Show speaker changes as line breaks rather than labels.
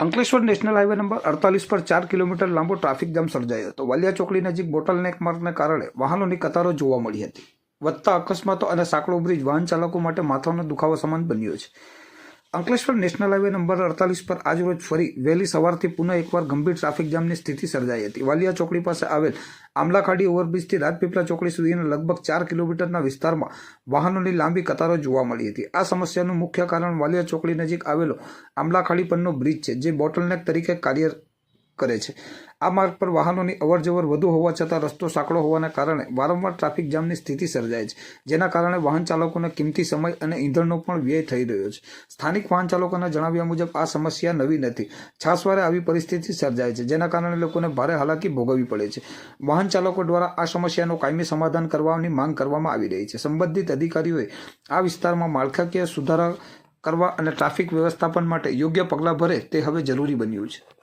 Ankleshwar national highway number અડતાલીસ પર ચાર કિલોમીટર લાંબો ટ્રાફિક જામ સર્જાયો હતો. વાલિયા ચોકડી નજીક બોટલનેક માર્ગને કારણે વાહનોની કતારો જોવા મળી હતી. વધતા અકસ્માતો અને સાંકડો બ્રિજ વાહન ચાલકો માટે માથાનો દુખાવો સમાન બન્યો છે. અંકલેશ્વર નેશનલ હાઈવે નંબર અડતાલીસ પર આજરોજ ફરી વહેલી સવારથી પુનઃ એકવાર ગંભીર ટ્રાફિક જામની સ્થિતિ સર્જાઈ હતી. વાલિયા ચોકડી પાસે આવેલ આમલાખાડી ઓવરબ્રિજથી રાજપીપળા ચોકડી સુધીના લગભગ ચાર કિલોમીટરના વિસ્તારમાં વાહનોની લાંબી કતારો જોવા મળી હતી. આ સમસ્યાનું મુખ્ય કારણ વાલિયા ચોકડી નજીક આવેલો આમલાખાડી પરનો બ્રિજ છે, જે બોટલનેક તરીકે કાર્ય કરે છે. આ માર્ગ પર વાહનોની અવરજવર વધુ હોવા છતાં રસ્તો સાંકડો હોવાના કારણે વારંવાર ટ્રાફિક જામની સ્થિતિ સર્જાય છે, જેના કારણે વાહન ચાલકોને કિંમતી સમય અને ઈંધણનો પણ વ્યય થઈ રહ્યો છે. સ્થાનિક વાહન ચાલકોના જણાવ્યા મુજબ આ સમસ્યા નવી નથી. છાસવારે આવી પરિસ્થિતિ સર્જાય છે, જેના કારણે લોકોને ભારે હાલાકી ભોગવવી પડે છે. વાહન ચાલકો દ્વારા આ સમસ્યાનું કાયમી સમાધાન કરવાની માંગ કરવામાં આવી રહી છે. સંબંધિત અધિકારીઓએ આ વિસ્તારમાં માળખાકીય સુધારા કરવા અને ટ્રાફિક વ્યવસ્થાપન માટે યોગ્ય પગલાં ભરે તે હવે જરૂરી બન્યું છે.